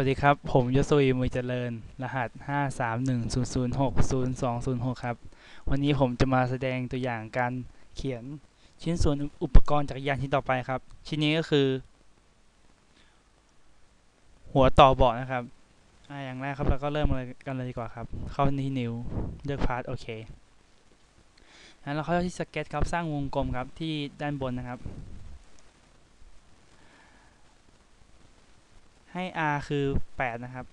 วัสดีครับ ผมยศวีมือเจริญ รหัส 53100600206 ครับ วันนี้ผมจะมาแสดงตัวอย่างการเขียนชิ้นส่วนอุปกรณ์จักรยานชิ้นต่อไปครับ ชิ้นนี้ก็คือ หัวต่อเบาะนะครับอ่าอย่างแรกครับเราก็เริ่มกันเลยดีกว่าครับ เข้าที่นิ้วเลือกพาร์ทโอเคแล้วเราเข้าที่สเก็ตครับ สร้างวงกลมครับที่ด้านบนนะครับ ให้ r คือ 8 นะครับ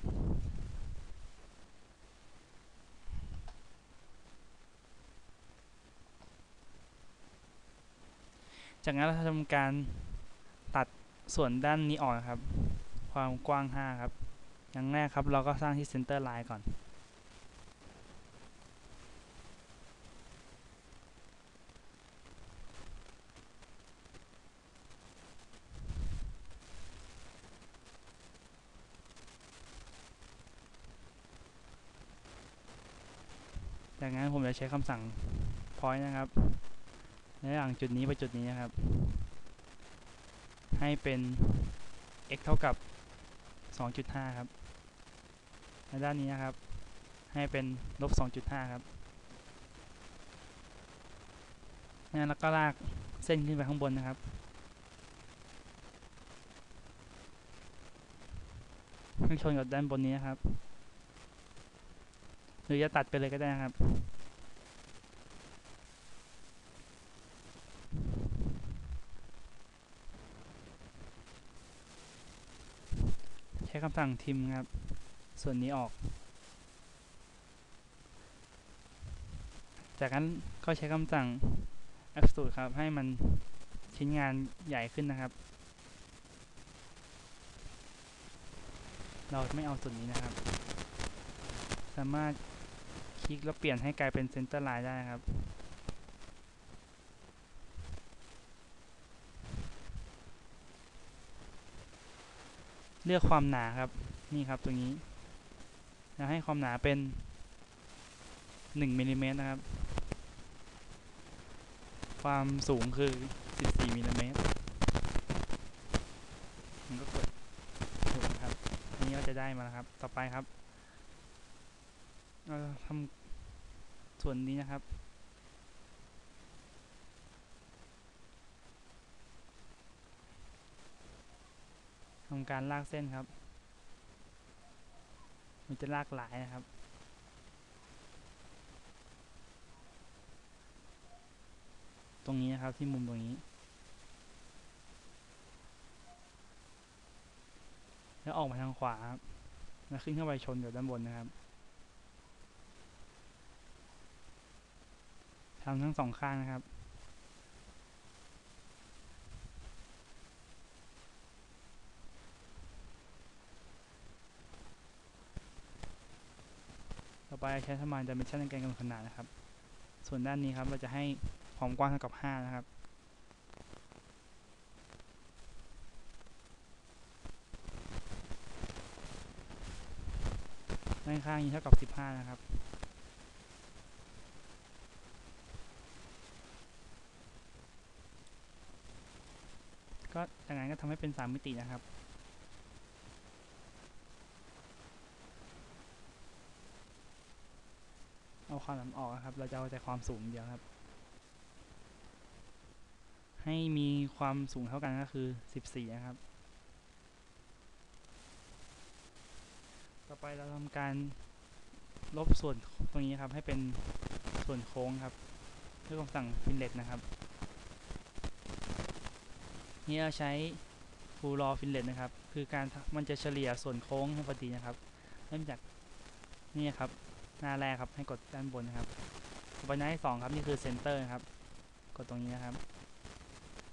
จากนั้นเราทำการตัดส่วนด้านนี้ออกครับ ความกว้าง 5 ครับ อย่างแรกครับเราก็สร้างที่ center line ก่อน จากนั้นผมจะใช้คำสั่ง point นะครับในระหว่างจุดนี้ไปจุดนี้นะครับ ให้เป็น x เท่ากับ 2.5 ครับในด้านนี้นะครับ ให้เป็นลบ 2.5 ครับงั้นแล้วก็ลากเส้นขึ้นไปข้างบนนะครับ ให้ชนกับด้านบนนี้นะครับ หรือจะตัดไปเลยก็ได้นะครับใช้คำสั่งทิมครับ ส่วนนี้ออก จากนั้นก็ใช้คำสั่ง extrude ครับ ให้มันชิ้นงานใหญ่ขึ้นนะครับ เราไม่เอาส่วนนี้นะครับ สามารถ คลิกแล้วเปลี่ยนให้กลายเป็นเซนเตอร์ไลน์ได้ครับ เลือกความหนาครับ นี่ครับตรงนี้แล้วให้ความหนาเป็น1มิลลิเมตรนะครับ ความสูงคือ 14มิลลิเมตรมันก็กดถูกครับ อันนี้ก็จะได้มาแล้วครับ ต่อไปครับ เราทำส่วนนี้นะครับ ทำการลากเส้นครับ มันจะลากหลายนะครับตรงนี้นะครับที่มุมตรงนี้ แล้วออกมาทางขวาครับ แล้วขึ้นเข้าไปชนอยู่ด้านบนนะครับ ทำทั้งสองข้างนะครับ ต่อไปใช้สมานดิเมนชันในการกำหนดขนาดนะครับ ส่วนด้านนี้ครับเราจะให้ความกว้างเท่ากับ 5 นะครับด้านข้างนี้เท่ากับ 15 นะครับ จากนั้นก็ทำให้เป็น 3 มิตินะครับ เอาความหนาออกนะครับ เราจะเอาแต่ความสูงเดียวครับ ให้มีความสูงเท่ากันก็คือ 14 นะครับ ต่อไปเราทำการลบส่วนตรงนี้ครับให้เป็นส่วนโค้งครับด้วยคำสั่ง finlet นะครับ นี่เราใช้ full raw finlet นะครับ คือการมันจะเฉลี่ยส่วนโค้งให้พอดีนะครับ เริ่มจากนี่ครับ หน้าแรกครับให้กดด้านบนนะครับต่อไปหน้าที่สองครับนี่คือเซนเตอร์ครับ กดตรงนี้นะครับ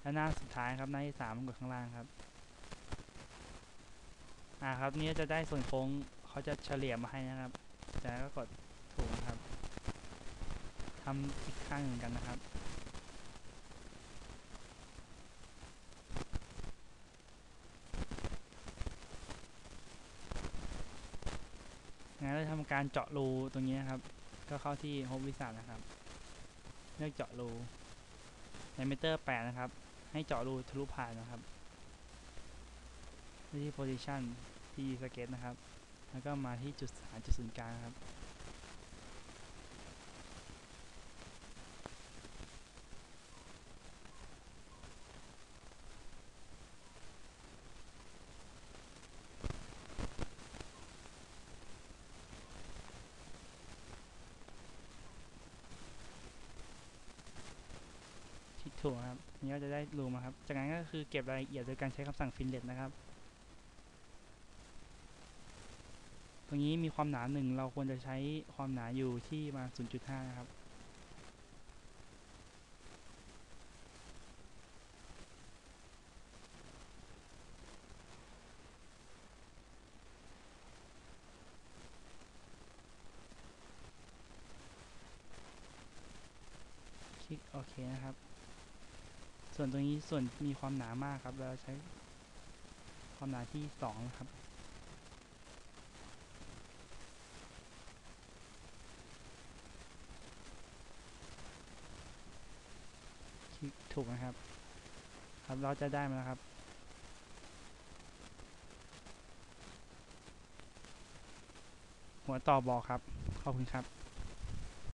แล้วหน้าสุดท้ายครับหน้าที่สามกดข้างล่างครับอ่าครับนี่จะได้ส่วนโค้งเขาจะเฉลี่ยมาให้นะครับจากนั้นก็กดถูกนะครับทำอีกข้างหนึ่งกันนะครับ งั้นเราทำการเจาะรูตรงนี้นะครับ ก็เข้าที่โฮมวิสันะครับ เลือกเจาะรูในเมเตอร์8นะครับ ให้เจาะรูทะลุผ่านนะครับที่ position ที่ 3D Sketch นะครับ แล้วก็มาที่จุดหาจุดศูนย์กลางครับ ถูกครับนี่ก็จะได้รูมาครับ จากนั้นก็คือเก็บรายละเอียดโดยการใช้คำสั่ง finlet นะครับ ตรงนี้มีความหนาหนึ่งเราควรจะใช้ความหนาอยู่ที่มา 0.5 นะครับคลิกโอเคนะครับ ส่วนตรงนี้ส่วนมีความหนามากครับเราใช้ความหนาที่สองครับ คลิกถูกนะครับ ครับเราจะได้มาแล้วครับหัวต่อบอกครับ ขอบคุณครับ